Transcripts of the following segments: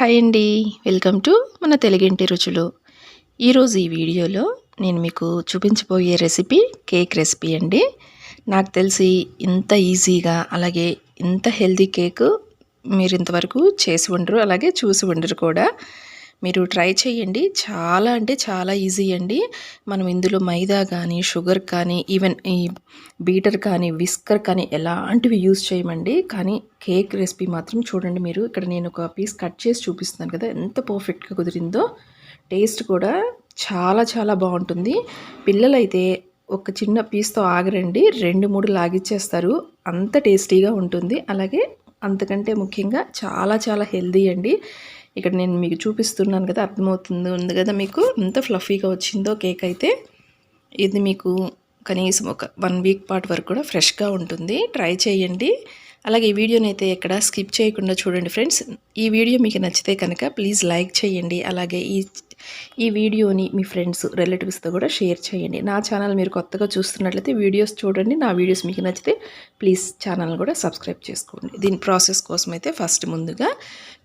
Hi అండి. Welcome to మన తెలుగింటి రుచులు. ఈరోజు ఈ వీడియోలో నేను మీకు చూపించబోయే రెసిపీ కేక్ రెసిపీ అండి. నాకు తెలిసి ఇంత ఈజీగా అలాగే ఇంత హెల్దీ కేక్ మీరు ఇంతవరకు చేసి ఉండరు అలాగే చూసి ఉండరు కూడా. మీరు ట్రై చేయండి చాలా అంటే చాలా ఈజీ అండి. మనం ఇందులో మైదా కానీ షుగర్ కానీ ఈవెన్ ఈ బీటర్ కానీ విస్కర్ కానీ ఎలాంటివి యూస్ చేయమండి. కానీ కేక్ రెసిపీ మాత్రం చూడండి మీరు. ఇక్కడ నేను ఒక పీస్ కట్ చేసి చూపిస్తున్నాను కదా ఎంత పర్ఫెక్ట్గా కుదిరిందో. టేస్ట్ కూడా చాలా చాలా బాగుంటుంది. పిల్లలైతే ఒక చిన్న పీస్తో ఆగరండి. రెండు మూడు లాగిచ్చేస్తారు. అంత టేస్టీగా ఉంటుంది. అలాగే అంతకంటే ముఖ్యంగా చాలా చాలా హెల్దీ అండి. ఇక్కడ నేను మీకు చూపిస్తున్నాను కదా అర్థమవుతుంది ఉంది కదా మీకు? ఎంత ఫ్లఫీగా వచ్చిందో కేక్ అయితే. ఇది మీకు కనీసం ఒక వన్ వీక్ పాటు వరకు కూడా ఫ్రెష్గా ఉంటుంది. ట్రై చేయండి. అలాగే ఈ వీడియోని అయితే ఎక్కడ స్కిప్ చేయకుండా చూడండి ఫ్రెండ్స్ ఈ వీడియో మీకు నచ్చితే కనుక ప్లీజ్ లైక్ చేయండి. అలాగే ఈ ఈ వీడియోని మీ ఫ్రెండ్స్ రిలేటివ్స్తో కూడా షేర్ చేయండి. నా ఛానల్ మీరు కొత్తగా చూస్తున్నట్లయితే వీడియోస్ చూడండి. నా వీడియోస్ మీకు నచ్చితే ప్లీజ్ ఛానల్ కూడా సబ్స్క్రైబ్ చేసుకోండి. దీని ప్రాసెస్ కోసం అయితే ఫస్ట్ ముందుగా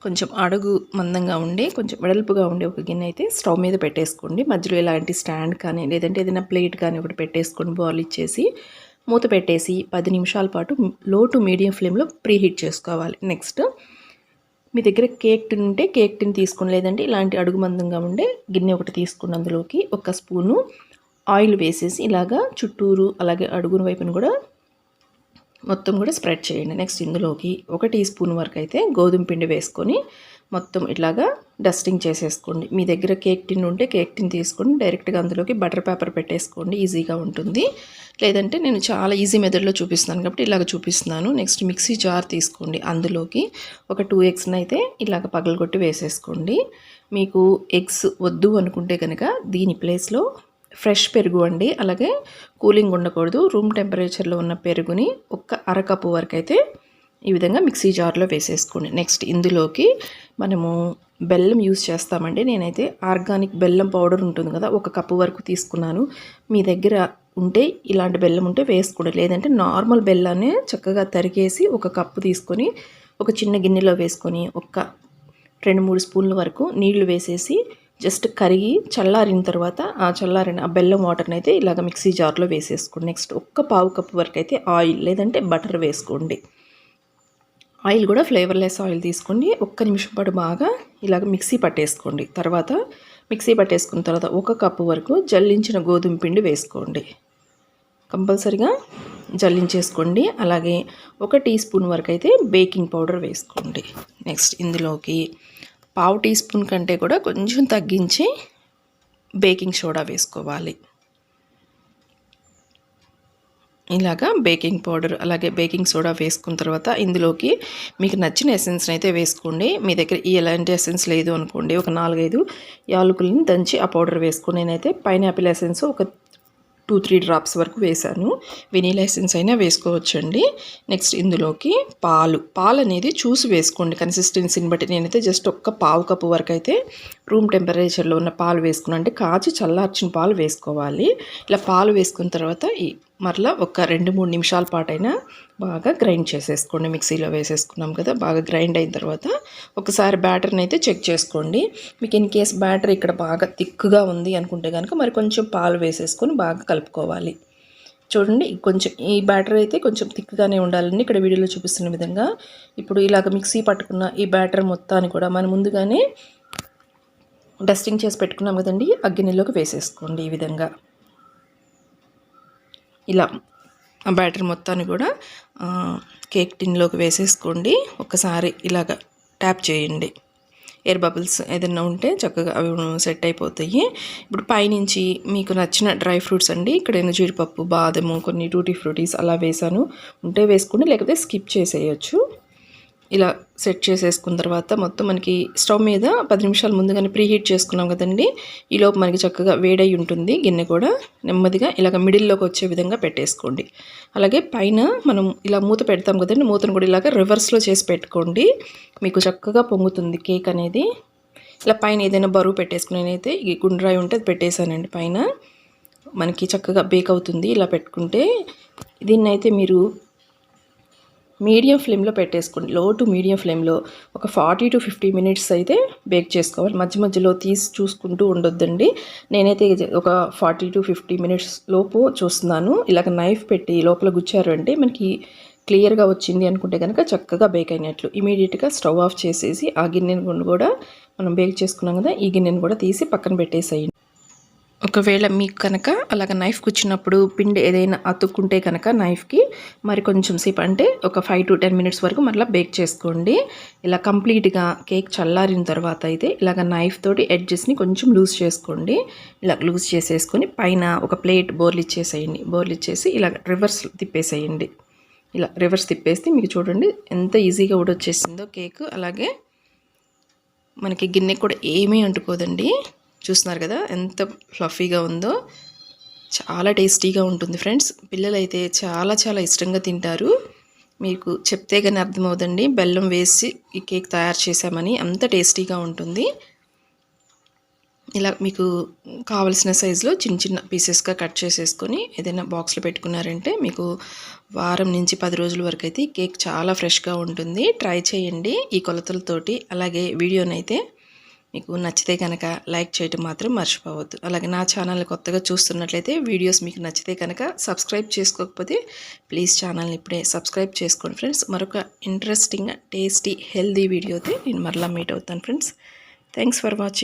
కొంచెం అడుగు మందంగా ఉండే కొంచెం వెడల్పుగా ఉండే ఒక గిన్నె అయితే స్టవ్ మీద పెట్టేసుకోండి. మధ్యలో ఇలాంటి స్టాండ్ కానీ లేదంటే ఏదైనా ప్లేట్ కానీ ఒకటి పెట్టేసుకొని బాయిల్ ఇచ్చేసి మూత పెట్టేసి పది నిమిషాల పాటు లో టు మీడియం ఫ్లేమ్లో ప్రీ హీట్ చేసుకోవాలి. నెక్స్ట్ మీ దగ్గర కేక్ టిన్ ఉంటే కేక్ టిన్ తీసుకుని లేదంటే ఇలాంటి అడుగు మందంగా ఉండే గిన్నె ఒకటి తీసుకుని అందులోకి ఒక స్పూను ఆయిల్ వేసేసి ఇలాగా చుట్టూరు అలాగే అడుగున వైపును కూడా మొత్తం కూడా స్ప్రెడ్ చేయండి. నెక్స్ట్ ఇందులోకి ఒక టీ స్పూన్ వరకు అయితే గోధుమ పిండి వేసుకొని మొత్తం ఇట్లాగా డస్టింగ్ చేసేసుకోండి. మీ దగ్గర కేక్ టిన్ ఉంటే కేక్ టిన్ తీసుకొని డైరెక్ట్గా అందులోకి బటర్ పేపర్ పెట్టేసుకోండి. ఈజీగా ఉంటుంది. లేదంటే నేను చాలా ఈజీ మెథడ్లో చూపిస్తున్నాను కాబట్టి ఇలాగ చూపిస్తున్నాను. నెక్స్ట్ మిక్సీ జార్ తీసుకోండి. అందులోకి ఒక టూ ఎగ్స్ని అయితే ఇలాగ పగలగొట్టి వేసేసుకోండి. మీకు ఎగ్స్ వద్దు అనుకుంటే కనుక దీని ప్లేస్లో ఫ్రెష్ పెరుగు అండి. అలాగే కూలింగ్ ఉండకూడదు. రూమ్ టెంపరేచర్లో ఉన్న పెరుగుని ఒక్క అరకప్పు వరకు అయితే ఈ విధంగా మిక్సీ జార్లో వేసేసుకోండి. నెక్స్ట్ ఇందులోకి మనము బెల్లం యూస్ చేస్తామండి. నేనైతే ఆర్గానిక్ బెల్లం పౌడర్ ఉంటుంది కదా ఒక కప్పు వరకు తీసుకున్నాను. మీ దగ్గర ఉంటే ఇలాంటి బెల్లం ఉంటే వేసుకోండి. లేదంటే నార్మల్ బెల్లాన్ని చక్కగా తరిగేసి ఒక కప్పు తీసుకొని ఒక చిన్న గిన్నెలో వేసుకొని ఒక రెండు మూడు స్పూన్ల వరకు నీళ్ళు వేసేసి జస్ట్ కరిగి చల్లారిన తర్వాత ఆ చల్లారిన ఆ బెల్లం వాటర్ని అయితే ఇలాగ మిక్సీ జార్లో వేసేసుకోండి. నెక్స్ట్ ఒక్క పావు కప్పు వరకు అయితే ఆయిల్ లేదంటే బటర్ వేసుకోండి. ఆయిల్ కూడా ఫ్లేవర్లెస్ ఆయిల్ తీసుకోండి. ఒక్క నిమిషం పాటు బాగా ఇలాగ మిక్సీ పట్టేసుకోండి. తర్వాత మిక్సీ పట్టేసుకున్న తర్వాత ఒక కప్పు వరకు జల్లించిన గోధుమ పిండి వేసుకోండి. కంపల్సరిగా జల్లించేసుకోండి. అలాగే ఒక టీ స్పూన్ వరకు అయితే బేకింగ్ పౌడర్ వేసుకోండి. నెక్స్ట్ ఇందులోకి పావు టీ స్పూన్ కంటే కూడా కొంచెం తగ్గించి బేకింగ్ సోడా వేసుకోవాలి. ఇలాగా బేకింగ్ పౌడర్ అలాగే బేకింగ్ సోడా వేసుకున్న తర్వాత ఇందులోకి మీకు నచ్చిన ఎసెన్స్ని అయితే వేసుకోండి. మీ దగ్గర ఈ ఎలాంటి ఎసెన్స్ లేదు అనుకోండి. ఒక నాలుగైదు యాలకులను దంచి ఆ పౌడర్ వేసుకుని నేనైతే పైనాపిల్ ఎసెన్స్ ఒక టూ త్రీ డ్రాప్స్ వరకు వేశాను. వెనీలా ఎసెన్స్ అయినా వేసుకోవచ్చండి. నెక్స్ట్ ఇందులోకి పాలు. పాలు అనేది చూసి వేసుకోండి. కన్సిస్టెన్సీని బట్టి నేనైతే జస్ట్ ఒక్క పావు కప్పు వరకు అయితే రూమ్ టెంపరేచర్లో ఉన్న పాలు వేసుకున్నాను అంటే కాచి చల్లార్చిన పాలు వేసుకోవాలి. ఇలా పాలు వేసుకున్న తర్వాత ఈ మరలా ఒక రెండు మూడు నిమిషాల పాటైనా బాగా గ్రైండ్ చేసేసుకోండి. మిక్సీలో వేసేసుకున్నాం కదా బాగా గ్రైండ్ అయిన తర్వాత ఒకసారి బ్యాటర్ని అయితే చెక్ చేసుకోండి. మీకు ఇన్ కేస్ బ్యాటర్ ఇక్కడ బాగా థిక్గా ఉంది అనుకుంటే కనుక మరి కొంచెం పాలు వేసేసుకొని బాగా కలుపుకోవాలి. చూడండి కొంచెం ఈ బ్యాటర్ అయితే కొంచెం థిక్గానే ఉండాలండి. ఇక్కడ వీడియోలో చూపిస్తున్న విధంగా ఇప్పుడు ఇలాగ మిక్సీ పట్టుకున్న ఈ బ్యాటర్ మొత్తాన్ని కూడా మనం ముందుగానే డస్టింగ్ చేసి పెట్టుకున్నాం కదండి అగ్గినెల్లోకి వేసేసుకోండి ఈ విధంగా. ఇలా ఆ బ్యాటర్ మొత్తాన్ని కూడా కేక్ టిన్లోకి వేసేసుకోండి. ఒకసారి ఇలాగ ట్యాప్ చేయండి. ఎయిర్ బబుల్స్ ఏదైనా ఉంటే చక్కగా అవి సెట్ అయిపోతాయి. ఇప్పుడు పైనుంచి మీకు నచ్చిన డ్రై ఫ్రూట్స్ అండి. ఇక్కడ నేను జీడిపప్పు బాదము కొన్ని టూటీ ఫ్రూటీస్ అలా వేసాను ఉంటే వేసుకోండి లేకపోతే స్కిప్ చేసేయచ్చు. ఇలా సెట్ చేసేసుకున్న తర్వాత మొత్తం మనకి స్టవ్ మీద పది నిమిషాలు ముందుగానే ప్రీ హీట్ చేసుకున్నాం కదండి. ఈలోపు మనకి చక్కగా వేడై ఉంటుంది. గిన్నె కూడా నెమ్మదిగా ఇలాగ మిడిల్లోకి వచ్చే విధంగా పెట్టేసుకోండి. అలాగే పైన మనం ఇలా మూత పెడతాం కదండి. మూతను కూడా ఇలాగ రివర్స్లో చేసి పెట్టుకోండి. మీకు చక్కగా పొంగుతుంది కేక్ అనేది. ఇలా పైన ఏదైనా బరువు పెట్టేసుకుని నేనైతే ఈ గుండ్రాయి ఉంటే అది పెట్టేశానండి పైన. మనకి చక్కగా బేక్ అవుతుంది ఇలా పెట్టుకుంటే. దీన్నైతే మీరు మీడియం ఫ్లేమ్లో పెట్టేసుకోండి. లో టు మీడియం ఫ్లేమ్లో ఒక ఫార్టీ టు ఫిఫ్టీ మినిట్స్ అయితే బేక్ చేసుకోవాలి. మధ్య మధ్యలో తీసి చూసుకుంటూ ఉండొద్దండి. నేనైతే ఒక ఫార్టీ టు ఫిఫ్టీ మినిట్స్ లోపు చూస్తున్నాను. ఇలాగ నైఫ్ పెట్టి లోపల గుచ్చారు అంటే మనకి క్లియర్గా వచ్చింది అనుకుంటే కనుక చక్కగా బేక్ అయినట్లు. ఇమీడియట్గా స్టవ్ ఆఫ్ చేసేసి ఆ గిన్నెను కూడా మనం బేక్ చేసుకున్నాం కదా ఈ గిన్నెను కూడా తీసి పక్కన పెట్టేసేయండి. ఒకవేళ మీకు కనుక అలాగ నైఫ్ కూర్చున్నప్పుడు పిండి ఏదైనా అతుక్కుంటే కనుక నైఫ్కి మరి కొంచెం సేపు అంటే ఒక ఫైవ్ టు టెన్ మినిట్స్ వరకు మళ్ళీ బేక్ చేసుకోండి. ఇలా కంప్లీట్గా కేక్ చల్లారిన తర్వాత అయితే ఇలాగ నైఫ్ తోటి ఎడ్జెస్ని కొంచెం లూజ్ చేసుకోండి. ఇలా లూజ్ చేసేసుకొని పైన ఒక ప్లేట్ బోర్లు ఇచ్చేసేయండి. బోర్లు ఇచ్చేసి ఇలా రివర్స్ తిప్పేసేయండి. ఇలా రివర్స్ తిప్పేస్తే మీకు చూడండి ఎంత ఈజీగా ఊడొచ్చేసిందో కేక్ అలాగే మనకి గిన్నె కూడా ఏమీ అంటుకోదండి. చూస్తున్నారు కదా ఎంత ఫ్లఫీగా ఉందో. చాలా టేస్టీగా ఉంటుంది ఫ్రెండ్స్. పిల్లలైతే చాలా చాలా ఇష్టంగా తింటారు. మీకు చెప్తే కానీ అర్థమవుదండి. బెల్లం వేసి ఈ కేక్ తయారు చేసామని అంత టేస్టీగా ఉంటుంది. ఇలా మీకు కావలసిన సైజులో చిన్న చిన్న పీసెస్గా కట్ చేసేసుకొని ఏదైనా బాక్స్లో పెట్టుకున్నారంటే మీకు వారం నుంచి పది రోజుల వరకు అయితే కేక్ చాలా ఫ్రెష్గా ఉంటుంది. ట్రై చేయండి ఈ కొలతలతోటి. అలాగే వీడియోనైతే మీకు నచ్చితే కనుక లైక్ చేయటం మాత్రం మర్చిపోవద్దు. అలాగే నా ఛానల్ కొత్తగా చూస్తున్నట్లయితే వీడియోస్ మీకు నచ్చితే కనుక సబ్స్క్రైబ్ చేసుకోకపోతే ప్లీజ్ ఛానల్ని ఇప్పుడే సబ్స్క్రైబ్ చేసుకోండి ఫ్రెండ్స్. మరొక ఇంట్రెస్టింగ్ టేస్టీ హెల్దీ వీడియోతో నేను మరలా మీట్ అవుతాను ఫ్రెండ్స్. Thanks for watching